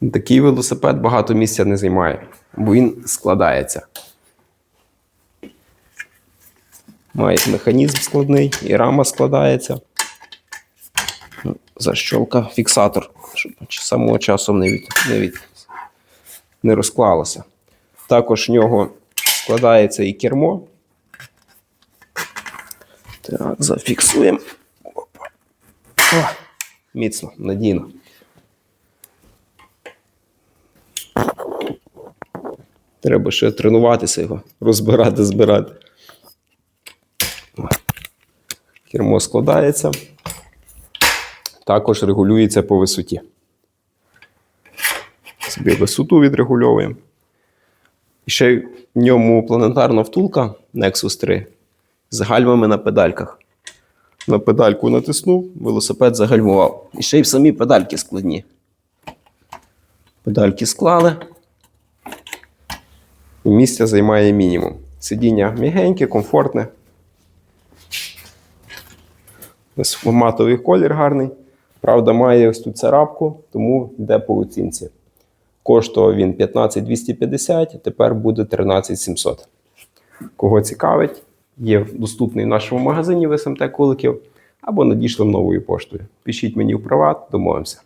Такий велосипед багато місця не займає, бо він складається. Має механізм складний, і рама складається. Ну, Защолка, фіксатор, щоб самого часу не, від, не, від, не розклалося. Також в нього складається і кермо. Так, зафіксуємо. О, міцно, надійно. Треба ще тренуватися його, розбирати, збирати. Кермо складається. Також регулюється по висоті. Собі висоту відрегульовуємо. І ще в ньому планетарна втулка Nexus 3 з гальмами на педальках. На педальку натиснув, велосипед загальмував. І ще й самі педальки складні. Педальки склали. І місця займає мінімум. Сидіння м'ягеньке, комфортне. Матовий колір гарний. Правда, має ось тут царапку, тому йде по оцінці. Коштував він 15 250, тепер буде 13 700. Кого цікавить, є доступний в нашому магазині в СМТ Куликів або надійшли новою поштою. Пишіть мені в приват, домовимося.